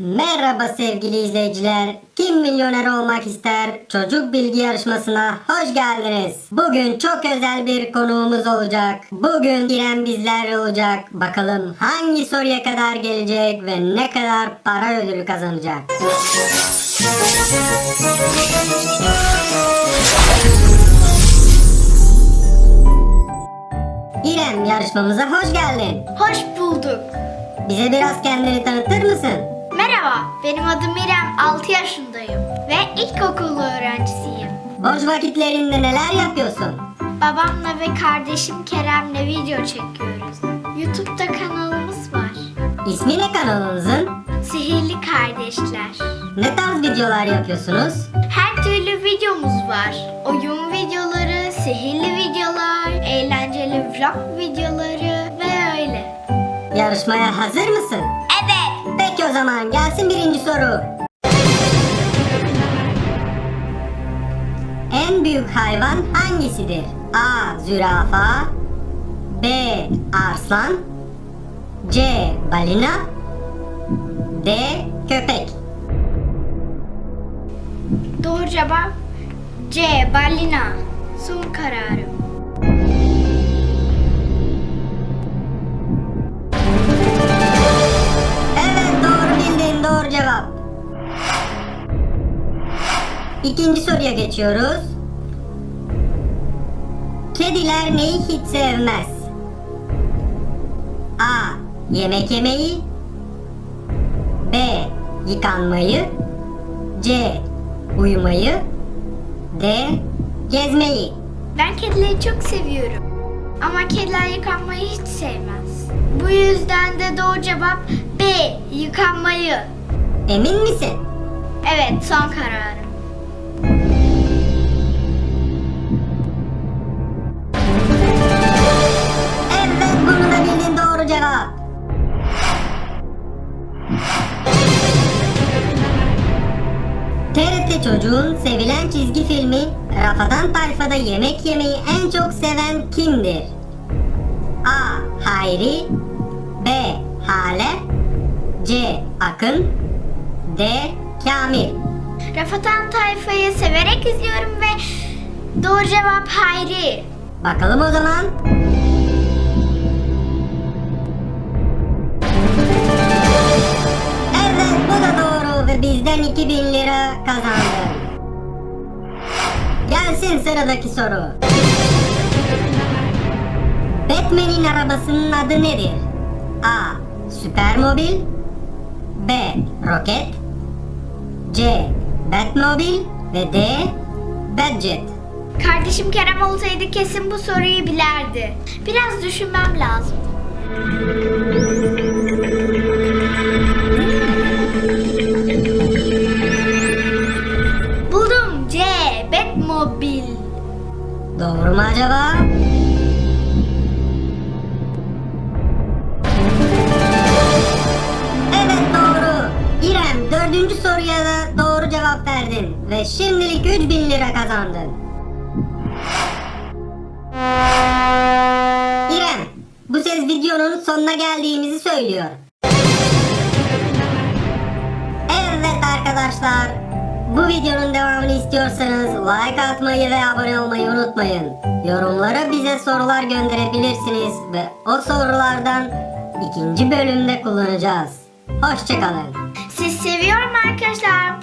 Merhaba sevgili izleyiciler. Kim milyoner olmak ister? Çocuk bilgi yarışmasına hoş geldiniz. Bugün çok özel bir konuğumuz olacak. Bugün İrem bizlerle olacak. Bakalım hangi soruya kadar gelecek ve ne kadar para ödülü kazanacak. İrem yarışmamıza hoş geldin. Hoş bulduk. Bize biraz kendini tanıtır mısın? Merhaba, benim adım İrem, 6 yaşındayım ve ilkokul öğrencisiyim. Boş vakitlerinde neler yapıyorsun? Babamla ve kardeşim Kerem'le video çekiyoruz. YouTube'da kanalımız var. İsmi ne kanalınızın? Sihirli Kardeşler. Ne tarz videolar yapıyorsunuz? Her türlü videomuz var. Oyun videoları, sihirli videolar, eğlenceli vlog videoları ve öyle. Yarışmaya hazır mısın? Evet. Peki o zaman gelsin birinci soru. En büyük hayvan hangisidir? A. Zürafa B. Arslan C. Balina D. Köpek Doğru cevap C. Balina. Son kararım. İkinci soruya geçiyoruz. Kediler neyi hiç sevmez? A. Yemek yemeyi B. Yıkanmayı C. Uyumayı D. Gezmeyi Ben kedileri çok seviyorum. Ama kediler yıkanmayı hiç sevmez. Bu yüzden de doğru cevap B. Yıkanmayı. Emin misin? Evet son kararım. TRT Çocuğun sevilen çizgi filmi Rafadan Tayfa'da yemek yemeyi en çok seven kimdir? A. Hayri B. Hale C. Akın D. Kamil Rafatan Tayfa'yı severek izliyorum ve doğru cevap Hayri. Bakalım o zaman. Bizden 2000 lira kazandın. Gelsin sıradaki soru. Batman'in arabasının adı nedir? A. Süpermobil B. Roket C. Batmobil ve D. Badget Kardeşim Kerem olsaydı kesin bu soruyu bilerdi. Biraz düşünmem lazım. Doğru mu acaba? Evet doğru. İrem dördüncü soruya da doğru cevap verdin. Ve şimdilik 3000 lira kazandın. İrem bu ses videonun sonuna geldiğimizi söylüyor. Evet arkadaşlar. Bu videonun devamını istiyorsanız like atmayı ve abone olmayı unutmayın. Yorumlara bize sorular gönderebilirsiniz ve o sorulardan ikinci bölümde kullanacağız. Hoşçakalın. Siz seviyor mu arkadaşlar?